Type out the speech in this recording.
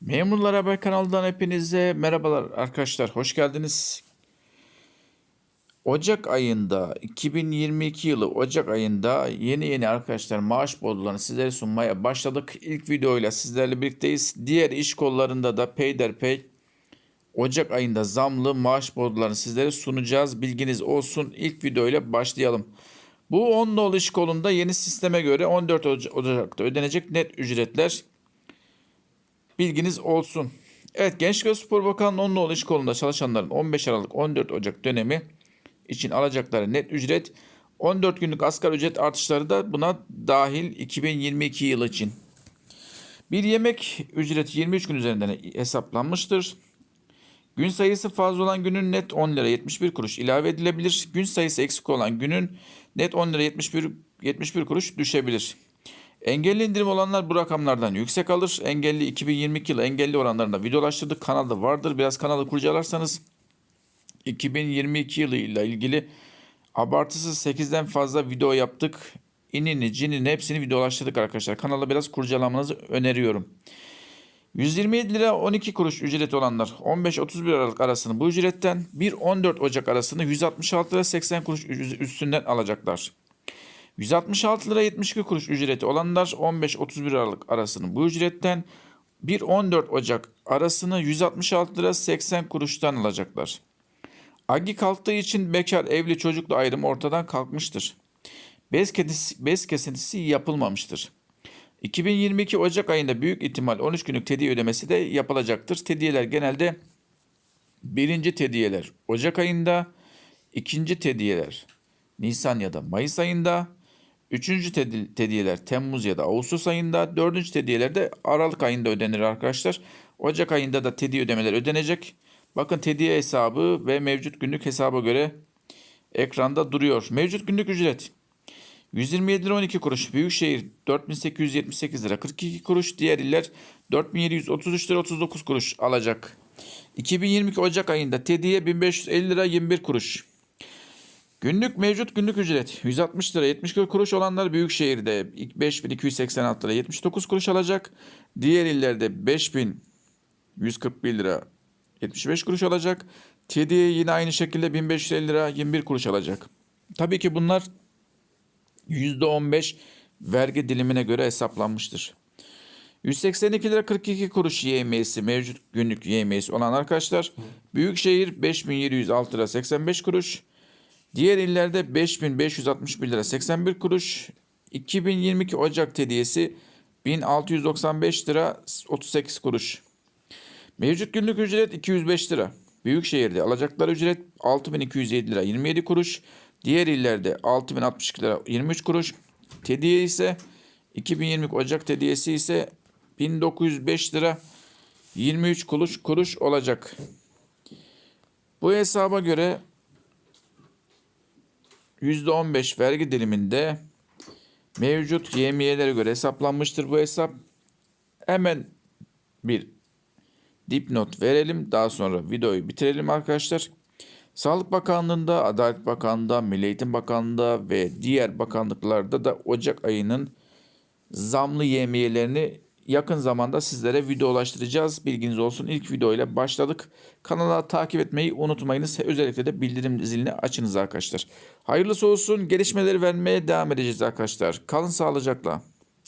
Memurlar Haber kanalından hepinize merhabalar arkadaşlar. Hoş geldiniz. Ocak ayında 2022 yılı Ocak ayında yeni yeni arkadaşlar maaş bordrolarını sizlere sunmaya başladık. İlk videoyla sizlerle birlikteyiz. Diğer iş kollarında da peyderpey Ocak ayında zamlı maaş bordrolarını sizlere sunacağız. Bilginiz olsun. İlk videoyla başlayalım. Bu 10 nolu iş kolunda yeni sisteme göre 14 Oca- Ocak'ta ödenecek net ücretler Bilginiz olsun. Evet Gençlik ve Spor Bakanlığı 10 nolu iş kolunda çalışanların 15 Aralık 14 Ocak dönemi için alacakları net ücret 14 günlük asgari ücret artışları da buna dahil 2022 yılı için. Bir yemek ücreti 23 gün üzerinden hesaplanmıştır. Gün sayısı fazla olan günün net 10 lira 71 kuruş ilave edilebilir. Gün sayısı eksik olan günün net 10 lira 71, 71 kuruş düşebilir. Engelli indirim olanlar bu rakamlardan yüksek alır. Engelli 2022 yılı engelli oranlarında videolaştırdık. Kanalda vardır. Biraz kanalı kurcalarsanız 2022 yılı ile ilgili abartısız 8'den fazla video yaptık. İnini, cinini hepsini videolaştırdık arkadaşlar. Kanala biraz kurcalamanızı öneriyorum. 127 lira 12 kuruş ücret olanlar 15-31 Aralık arasını bu ücretten 1-14 Ocak arasını 166 lira 80 kuruş üstünden alacaklar. 166 lira 72 kuruş ücreti olanlar 15-31 Aralık arasını bu ücretten 1-14 Ocak arasını 166 lira 80 kuruştan alacaklar. Agi kalktığı için bekar evli çocuklu ayrımı ortadan kalkmıştır. Bez kesintisi, bez kesintisi yapılmamıştır. 2022 Ocak ayında büyük ihtimal 13 günlük tediye ödemesi de yapılacaktır. Tediyeler genelde birinci tediyeler Ocak ayında, ikinci tediyeler Nisan ya da Mayıs ayında, üçüncü tedi- tediyeler Temmuz ya da Ağustos ayında, dördüncü tediyeler de Aralık ayında ödenir arkadaşlar. Ocak ayında da tediye ödemeler ödenecek. Bakın tediye hesabı ve mevcut günlük hesaba göre ekranda duruyor. Mevcut günlük ücret 127 lira 12 kuruş. Büyükşehir 4878 lira 42 kuruş. Diğer iller 4733 lira 39 kuruş alacak. 2022 Ocak ayında tediye 1550 lira 21 kuruş. Günlük mevcut günlük ücret 160 lira 70 kuruş olanlar Büyükşehir'de 5286 lira 79 kuruş alacak. Diğer illerde 5141 lira 75 kuruş alacak. Tediye yine aynı şekilde 1550 lira 21 kuruş alacak. Tabii ki bunlar %15 vergi dilimine göre hesaplanmıştır. 182 lira 42 kuruş YM'si mevcut günlük YM'si olan arkadaşlar. Büyükşehir 5706 lira 85 kuruş. Diğer illerde 5561 lira 81 kuruş. 2022 Ocak tediyesi 1695 lira 38 kuruş. Mevcut günlük ücret 205 lira. Büyükşehir'de alacakları ücret 6207 lira 27 kuruş. Diğer illerde 6062 lira 23 kuruş. Tediye ise 2020 Ocak tediyesi ise 1905 lira 23 kuruş kuruş olacak. Bu hesaba göre %15 vergi diliminde mevcut yemiyelere göre hesaplanmıştır bu hesap. Hemen bir dipnot verelim. Daha sonra videoyu bitirelim arkadaşlar. Sağlık Bakanlığı'nda, Adalet Bakanlığı'nda, Milli Eğitim Bakanlığı'nda ve diğer bakanlıklarda da Ocak ayının zamlı yemiyelerini yakın zamanda sizlere videolaştıracağız. Bilginiz olsun. İlk video ile başladık. Kanala takip etmeyi unutmayınız. Özellikle de bildirim zilini açınız arkadaşlar. Hayırlısı olsun. Gelişmeleri vermeye devam edeceğiz arkadaşlar. Kalın sağlıcakla.